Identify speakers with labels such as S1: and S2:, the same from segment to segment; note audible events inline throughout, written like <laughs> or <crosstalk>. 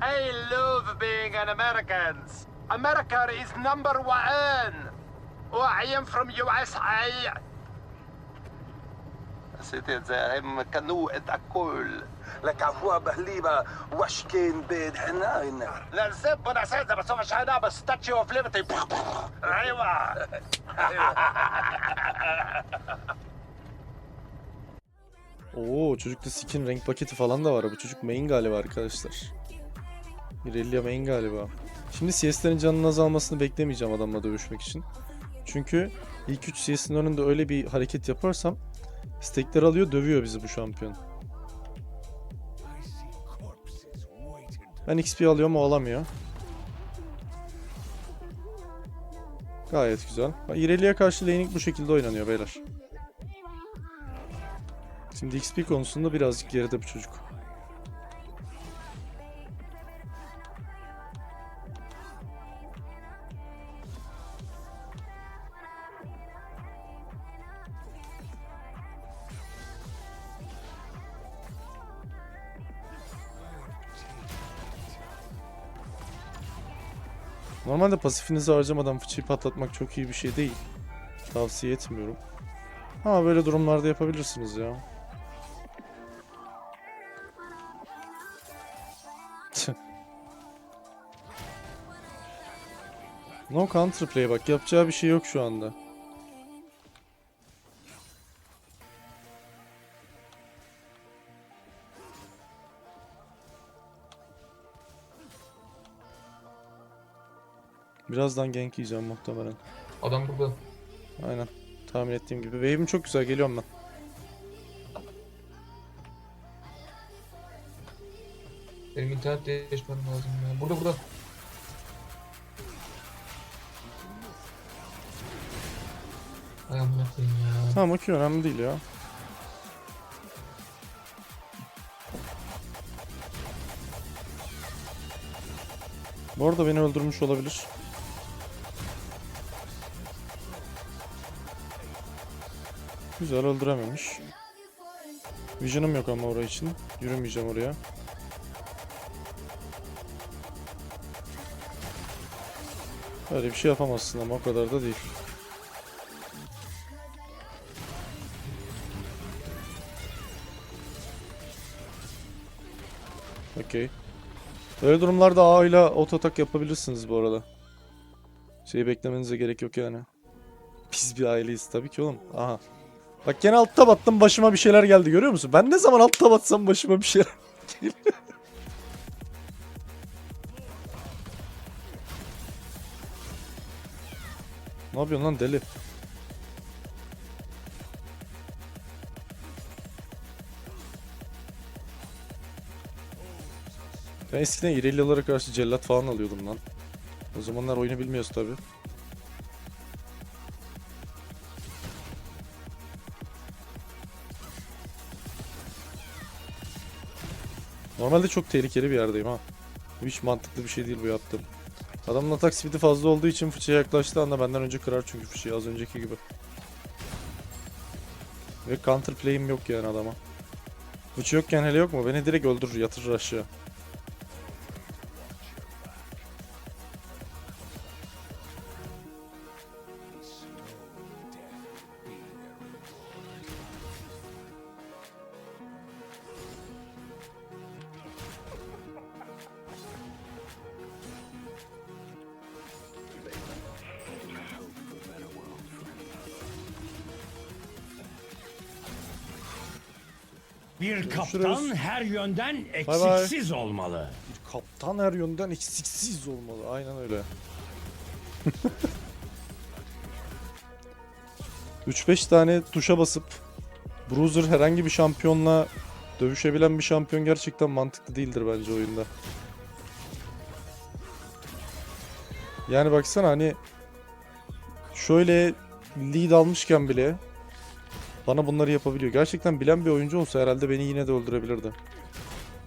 S1: I love being an American. America is number one. Oh, I am from USA. C'était زعيم كنوء الكل
S2: لك عفوا بهليبة وش كان بيد حناين
S1: لا الزب انا سيدة بس هو شعنا بس ستاتشي اوف ليبرتي ايوه
S3: Oo çocukta skin renk paketi falan da var. Bu çocuk main galiba arkadaşlar. Irelia main galiba. Şimdi CS'lerin canının azalmasını beklemeyeceğim adamla dövüşmek için. Çünkü ilk 3 CS'in önünde öyle bir hareket yaparsam stekler alıyor dövüyor bizi bu şampiyon. Ben XP alıyorum o alamıyor. Gayet güzel. Irelia'ya karşı laning bu şekilde oynanıyor beyler. Şimdi XP konusunda birazcık geride bu çocuk. Normalde pasifinizi harcamadan fıçıyı patlatmak çok iyi bir şey değil. Tavsiye etmiyorum. Ha böyle durumlarda yapabilirsiniz ya. <laughs> No counterplay bak yapacağı bir şey yok şu anda. Birazdan gank yiyeceğim muhtemelen.
S4: Adam burada.
S3: Aynen. Tahmin ettiğim gibi. Wave'im çok güzel. Geliyorum ben.
S4: Benim internet değişmem lazım ya. Burada burada. Ay amına koyayım ya.
S3: Tamam okey önemli değil ya. Bu arada beni öldürmüş olabilir. Güzel öldürememiş. Vision'ım yok ama oraya için. Yürümeyeceğim oraya. Öyle bir şey yapamazsın ama o kadar da değil. Okey. Böyle durumlarda A ile auto atak yapabilirsiniz bu arada. Şeyi beklemenize gerek yok yani. Biz bir aileyiz tabii ki oğlum. Aha. Bak gene altta battım başıma bir şeyler geldi görüyor musun? Ben ne zaman altta batsam başıma bir şeyler geliyor. <laughs> ne yapıyorsun lan deli? Ben eskiden İrelia'lara karşı cellat falan alıyordum lan. O zamanlar oyunu bilmiyoruz tabi. Normalde çok tehlikeli bir yerdeyim ha. Hiç mantıklı bir şey değil bu yaptığım. Adamın atak speed'i fazla olduğu için fıçıya yaklaştığı anda benden önce kırar çünkü fıçıyı az önceki gibi. Ve counter play'im yok yani adama. Fıçı yokken hele yok mu? Beni direkt öldürür yatırır aşağı.
S5: Bir kaptan her yönden eksiksiz olmalı.
S3: Bir kaptan her yönden eksiksiz olmalı. Aynen öyle. <laughs> 3-5 tane tuşa basıp Bruiser herhangi bir şampiyonla dövüşebilen bir şampiyon gerçekten mantıklı değildir bence oyunda. Yani baksana hani şöyle lead almışken bile bana bunları yapabiliyor. Gerçekten bilen bir oyuncu olsa herhalde beni yine de öldürebilirdi.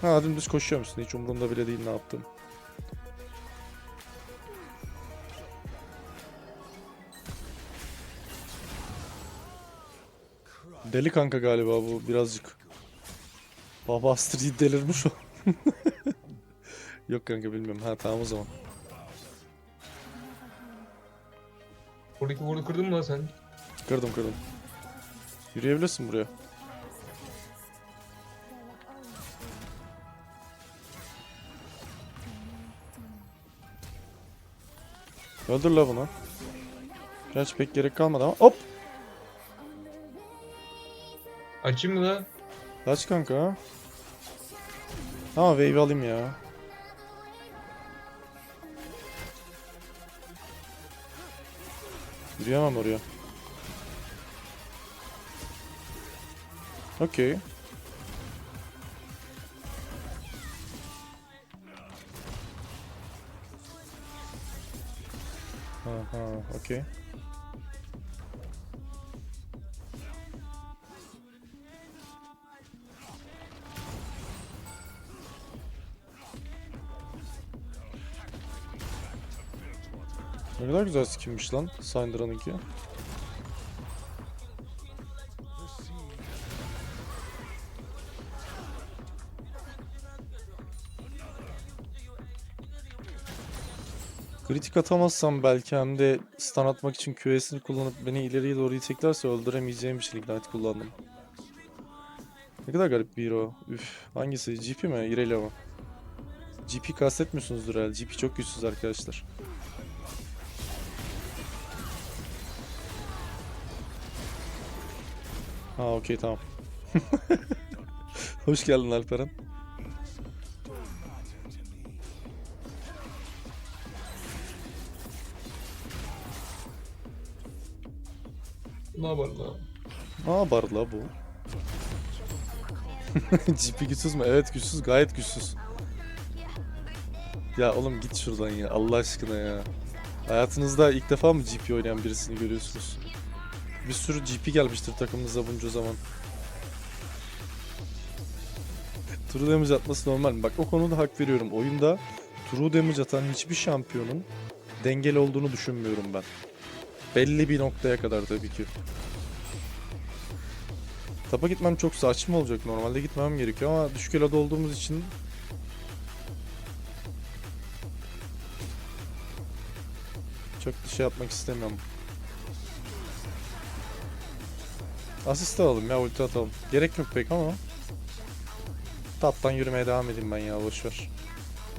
S3: Ha dümdüz koşuyormuşsun. Hiç umurumda bile değil ne yaptım. Deli kanka galiba bu birazcık. Baba Astrid delirmiş o. <laughs> Yok kanka bilmiyorum. Ha tamam o zaman.
S4: Oradaki ward'u kırdın mı lan sen?
S3: Kırdım kırdım. Yürüyebilirsin buraya. Öldür la bunu. Gerçi pek gerek kalmadı ama hop!
S4: Açayım mı la?
S3: Kaç kanka. Tamam wave alayım ya. Yürüyemem oraya. Okey. Aha, okey. Ne kadar güzel skinmiş lan Syndra'nınki. Kritik atamazsam belki hem de stun atmak için QS'ini kullanıp beni ileriye doğru iteklerse öldüremeyeceğim bir şey Ignite kullandım. Ne kadar garip bir hero. Üf. Hangisi? GP mi? Irelia mı? GP kastetmiyorsunuzdur herhalde. GP çok güçsüz arkadaşlar. Ha okey tamam. <laughs> Hoş geldin Alperen.
S4: Ne yapar la?
S3: Ne yapar la bu? <laughs> GP güçsüz mü? Evet güçsüz. Gayet güçsüz. Ya oğlum git şuradan ya. Allah aşkına ya. Hayatınızda ilk defa mı GP oynayan birisini görüyorsunuz? Bir sürü GP gelmiştir takımınıza bunca zaman. True damage atması normal? Bak o konuda hak veriyorum. Oyunda true damage atan hiçbir şampiyonun dengeli olduğunu düşünmüyorum ben. Belli bir noktaya kadar tabii ki. Tapa gitmem çok saçma olacak. Normalde gitmem gerekiyor ama düşük elo'da olduğumuz için çok bir şey yapmak istemiyorum. Asist alalım ya ulti atalım. Gerek yok pek ama. Taptan yürümeye devam edeyim ben ya boşver.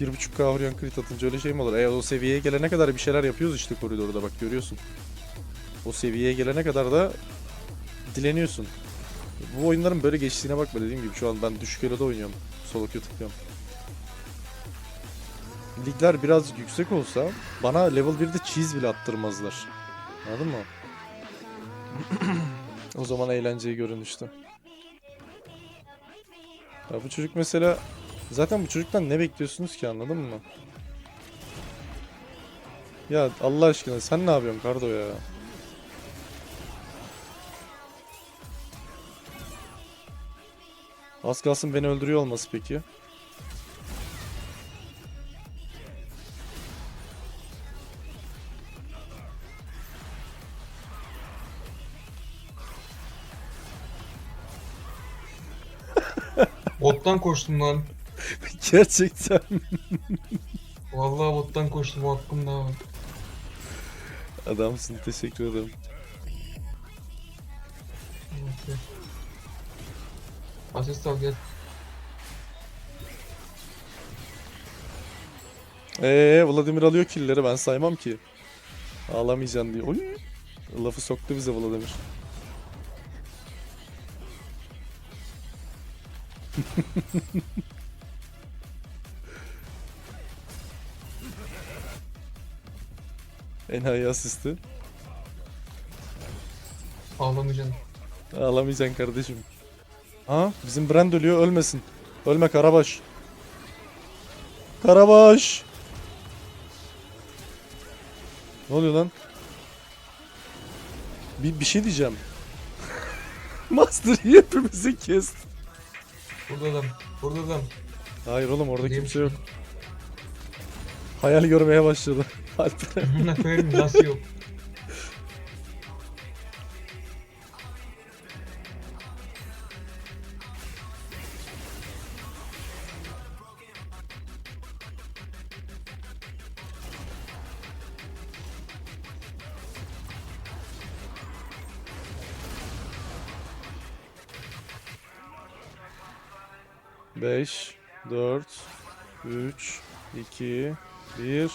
S3: 1.5k vuruyan crit atınca öyle şey mi olur? E o seviyeye gelene kadar bir şeyler yapıyoruz işte koridorda bak görüyorsun. O seviyeye gelene kadar da dileniyorsun. Bu oyunların böyle geçtiğine bakma dediğim gibi şu an ben düşük elo'da oynuyorum. Solo queue tıklıyorum. Ligler biraz yüksek olsa bana level 1'de cheese bile attırmazlar. Anladın mı? <clears throat> o zaman eğlenceyi görün işte. Ya bu çocuk mesela zaten bu çocuktan ne bekliyorsunuz ki anladın mı? Ya Allah aşkına sen ne yapıyorsun Kardo ya? Az kalsın beni öldürüyor olması peki. <laughs>
S4: Bottan koştum lan. <laughs>
S3: Gerçekten.
S4: Vallahi bottan koştum hakkımda var.
S3: Adamsın teşekkür ederim.
S4: Neyse. Asist al gel.
S3: Eee Vladimir alıyor killleri ben saymam ki. Ağlamayacaksın diye. Oy. Lafı soktu bize Vladimir. <laughs> Enayi asisti.
S4: Ağlamayacaksın.
S3: Ağlamayacaksın kardeşim. Ha bizim Brand ölüyor ölmesin. Ölme Karabaş. Karabaş. Ne oluyor lan? Bir, bir şey diyeceğim. <laughs> Master hepimizi kesti.
S4: Burada adam. Burada adam.
S3: Hayır oğlum orada
S4: Neymiş
S3: kimse yok. Hayal görmeye başladı. <laughs> Alperen.
S4: Nasıl yok?
S6: 5, 4, 3, 2, 1.